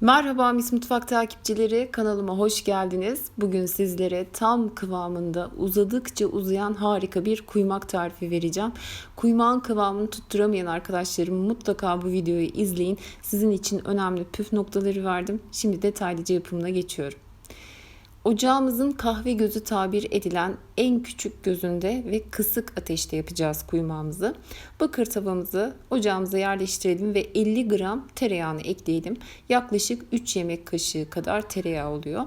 Merhaba Mis Mutfak takipçileri, kanalıma hoş geldiniz. Bugün sizlere tam kıvamında uzadıkça uzayan harika bir kuymak tarifi vereceğim. Kuymağın kıvamını tutturamayan arkadaşlarım mutlaka bu videoyu izleyin. Sizin için önemli püf noktaları verdim. Şimdi detaylıca yapımına geçiyorum. Ocağımızın kahve gözü tabir edilen en küçük gözünde ve kısık ateşte yapacağız kuymağımızı. Bakır tavamızı ocağımıza yerleştirelim ve 50 gram tereyağını ekleyelim. Yaklaşık 3 yemek kaşığı kadar tereyağı oluyor.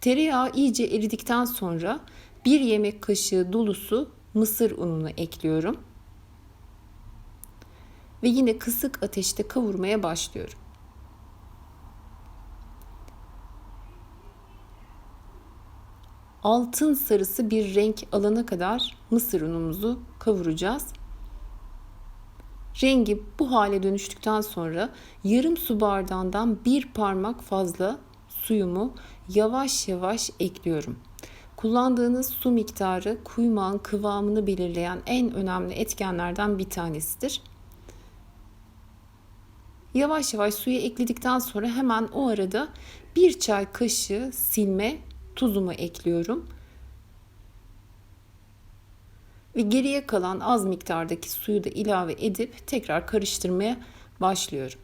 Tereyağı iyice eridikten sonra 1 yemek kaşığı dolusu mısır ununu ekliyorum. Ve yine kısık ateşte kavurmaya başlıyorum. Altın sarısı bir renk alana kadar mısır unumuzu kavuracağız. Rengi bu hale dönüştükten sonra yarım su bardağından bir parmak fazla suyumu yavaş yavaş ekliyorum. Kullandığınız su miktarı kuymağın kıvamını belirleyen en önemli etkenlerden bir tanesidir. Yavaş yavaş suyu ekledikten sonra hemen o arada bir çay kaşığı silme tuzumu ekliyorum. Ve geriye kalan az miktardaki suyu da ilave edip tekrar karıştırmaya başlıyorum.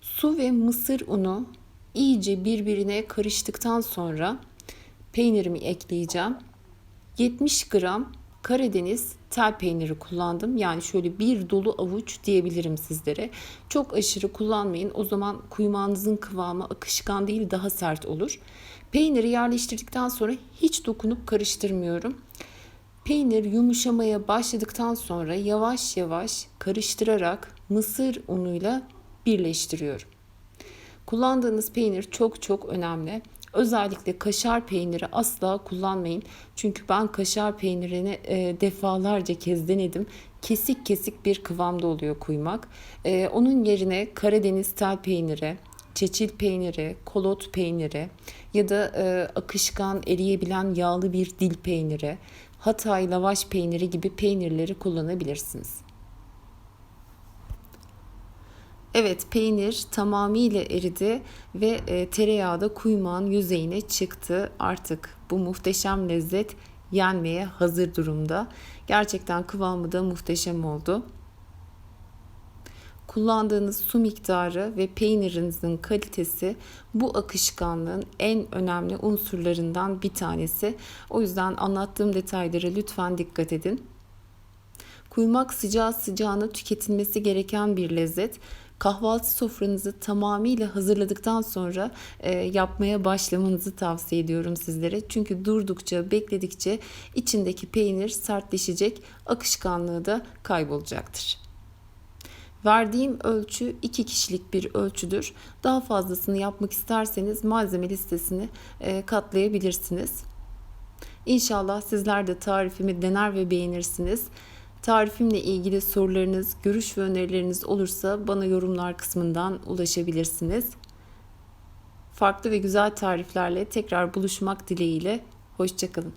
Su ve mısır unu iyice birbirine karıştıktan sonra peynirimi ekleyeceğim. 70 gram Karadeniz tel peyniri kullandım. Yani şöyle bir dolu avuç diyebilirim sizlere. Çok aşırı kullanmayın. O zaman kuymağınızın kıvamı akışkan değil daha sert olur. Peyniri yerleştirdikten sonra hiç dokunup karıştırmıyorum. Peynir yumuşamaya başladıktan sonra yavaş yavaş karıştırarak mısır unuyla birleştiriyorum. Kullandığınız peynir çok çok önemli. Özellikle kaşar peyniri asla kullanmayın. Çünkü ben kaşar peynirini e, defalarca kez denedim. Kesik kesik bir kıvamda oluyor kuymak. E, onun yerine Karadeniz tel peyniri, çeçil peyniri, kolot peyniri ya da e, akışkan eriyebilen yağlı bir dil peyniri, Hatay lavaş peyniri gibi peynirleri kullanabilirsiniz. Evet peynir tamamıyla eridi ve e, tereyağı da kuymağın yüzeyine çıktı. Artık bu muhteşem lezzet yenmeye hazır durumda. Gerçekten kıvamı da muhteşem oldu. Kullandığınız su miktarı ve peynirinizin kalitesi bu akışkanlığın en önemli unsurlarından bir tanesi. O yüzden anlattığım detaylara lütfen dikkat edin. Kuymak sıcağı sıcağına tüketilmesi gereken bir lezzet kahvaltı sofranızı tamamıyla hazırladıktan sonra e, yapmaya başlamanızı tavsiye ediyorum sizlere. Çünkü durdukça, bekledikçe içindeki peynir sertleşecek, akışkanlığı da kaybolacaktır. Verdiğim ölçü 2 kişilik bir ölçüdür. Daha fazlasını yapmak isterseniz malzeme listesini e, katlayabilirsiniz. İnşallah sizler de tarifimi dener ve beğenirsiniz. Tarifimle ilgili sorularınız, görüş ve önerileriniz olursa bana yorumlar kısmından ulaşabilirsiniz. Farklı ve güzel tariflerle tekrar buluşmak dileğiyle. Hoşçakalın.